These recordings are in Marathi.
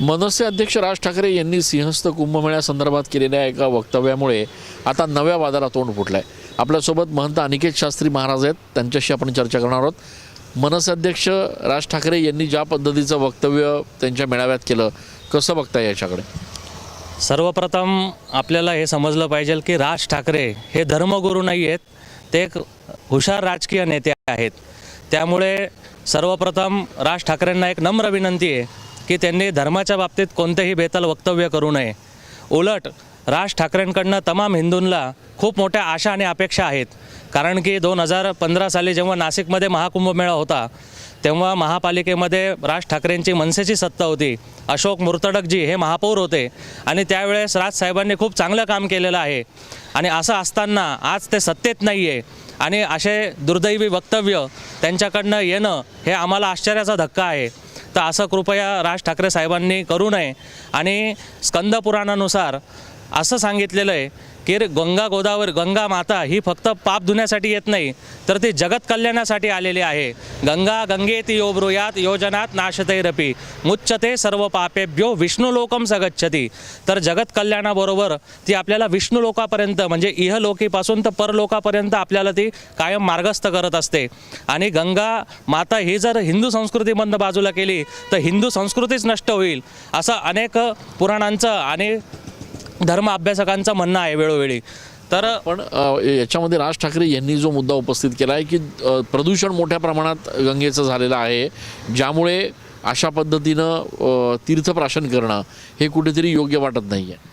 मनसे अध्यक्ष राज ठाकरे यांनी सिंहस्थ कुंभमेळ्यासंदर्भात केलेल्या एका वक्तव्यामुळे आता नव्या वादाला तोंड फुटलं आहे आपल्यासोबत महंत अनिकेत शास्त्री महाराज आहेत. त्यांच्याशी आपण चर्चा करणार आहोत. मनसे अध्यक्ष राज ठाकरे यांनी ज्या पद्धतीचं वक्तव्य त्यांच्या मेळाव्यात केलं कसं बघताय याच्याकडे? सर्वप्रथम आपल्याला हे समजलं पाहिजे की राज ठाकरे हे धर्मगुरू नाही आहेत ते एक हुशार राजकीय नेते आहेत. त्यामुळे सर्वप्रथम राज ठाकरेंना एक नम्र विनंती आहे की त्यांनी धर्माच्या बाबतीत कोणतेही बेताल वक्तव्य करू नये. उलट राज ठाकरेंकडनं तमाम हिंदूंना खूप मोठ्या आशा आणि अपेक्षा आहेत. कारण की दोन हजार पंधरा साली जेव्हा नाशिकमध्ये महाकुंभमेळा होता तेव्हा महापालिकेमध्ये राज ठाकरेंची मनसेची सत्ता होती. अशोक मुर्तडकजी हे महापौर होते आणि त्यावेळेस राजसाहेबांनी खूप चांगलं काम केलेलं आहे. आणि असं असताना आज ते सत्तेत नाही आहे आणि असे दुर्दैवी वक्तव्य त्यांच्याकडनं येणं हे आम्हाला आश्चर्याचा धक्का आहे. तर असं कृपया राज ठाकरे साहेबांनी करू नये. आणि स्कंद पुराणानुसार असं सांगितलेलं आहे की गंगा गोदावर गंगा माता ही फक्त पाप धुण्यासाठी येत नाही तर ती जगत कल्याणासाठी आलेली आहे. गंगा गंगेती यो ब्रुयात योजनात नाशतैरपी मुच्छते सर्व पापेभ्यो विष्णू लोकम सगच्छती. तर जगत कल्याणाबरोबर ती आपल्याला विष्णू लोकापर्यंत म्हणजे इहलोकीपासून तर परलोकापर्यंत आपल्याला ती कायम मार्गस्थ करत असते. आणि गंगा माता ही जर हिंदू संस्कृतीमधनं बाजूला केली तर हिंदू संस्कृतीच नष्ट होईल असं अनेक पुराणांचं आणि धर्म अभ्यासकांचं म्हणणं आहे वेळोवेळी. तर पण याच्यामध्ये राज ठाकरे यांनी जो मुद्दा उपस्थित केला आहे की प्रदूषण मोठ्या प्रमाणात गंगेचं झालेलं आहे ज्यामुळे अशा पद्धतीनं तीर्थप्राशन करणं हे कुठेतरी योग्य वाटत नाही आहे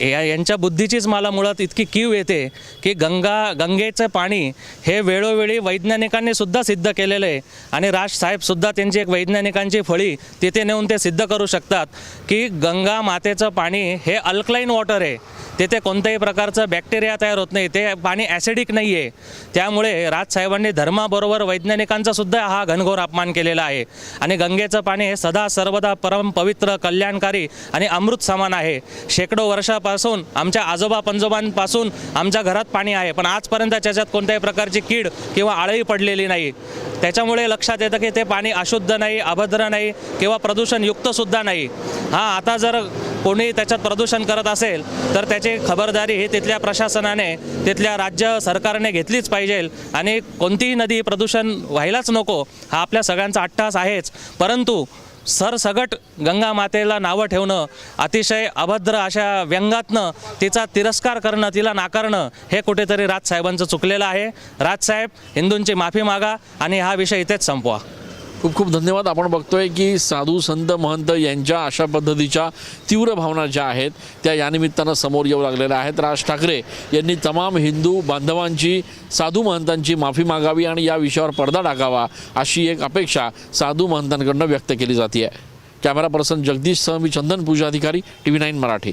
या यांच्या बुद्धीचीच मला मुळात इतकी कीव येते की गंगा गंगेचं पाणी हे वेळोवेळी वैज्ञानिकांनी सुद्धा सिद्ध केलेलं आहे. आणि राज साहेबसुद्धा त्यांची एक वैज्ञानिकांची फळी तिथे नेऊन ते सिद्ध करू शकतात की गंगा मातेचं पाणी हे अल्कलाईन वॉटर आहे. तिथे कोणत्याही प्रकारचं बॅक्टेरिया तयार होत नाही. ते पाणी ॲसिडिक नाही आहे. त्यामुळे राजसाहेबांनी धर्माबरोबर वैज्ञानिकांचा सुद्धा हा घनघोर अपमान केलेला आहे. आणि गंगेचं पाणी हे सदा सर्वदा परम पवित्र कल्याणकारी आणि अमृत समान आहे. शेकडो वर्षापासून आमच्या आजोबा पंजोबांपासून आमच्या घरात पाणी आहे पण आजपर्यंत त्याच्यात कोणत्याही प्रकारची कीड किंवा आळही पडलेली नाही. त्याच्यामुळे लक्षात येतं की ते पाणी अशुद्ध नाही अभद्र नाही किंवा प्रदूषणयुक्तसुद्धा नाही. हां आता जर कोणी त्याच्यात प्रदूषण करत असेल तर त्याची खबरदारी ही तिथल्या प्रशासनाने तिथल्या राज्य सरकारने घेतलीच पाहिजे आणि कोणतीही नदी प्रदूषण व्हायलाच नको हा आपल्या सगळ्यांचा अट्टास आहेच. परंतु सरसगट गंगा मातेला नावं ठेवणं अतिशय अभद्र अशा व्यंगातनं तिचा तिरस्कार करणं तिला नाकारणं हे कुठेतरी राजसाहेबांचं चुकलेलं आहे. राजसाहेब हिंदूंची माफी मागा आणि हा विषय इथेच संपवा. खूप खूप धन्यवाद. आपण बघतोय की साधू संत महंत यांच्या अशा पद्धतीच्या तीव्र भावना ज्या आहेत त्या यानिमित्तानं समोर येऊ लागलेल्या आहेत. राज ठाकरे यांनी तमाम हिंदू बांधवांची साधू महंतांची माफी मागावी आणि या विषयावर पडदा टाकावा अशी एक अपेक्षा साधू महंतांकडनं व्यक्त केली जाते कॅमेरा पर्सन जगदीश सह मी Chandan Puja Adhikari T V nine Marathi.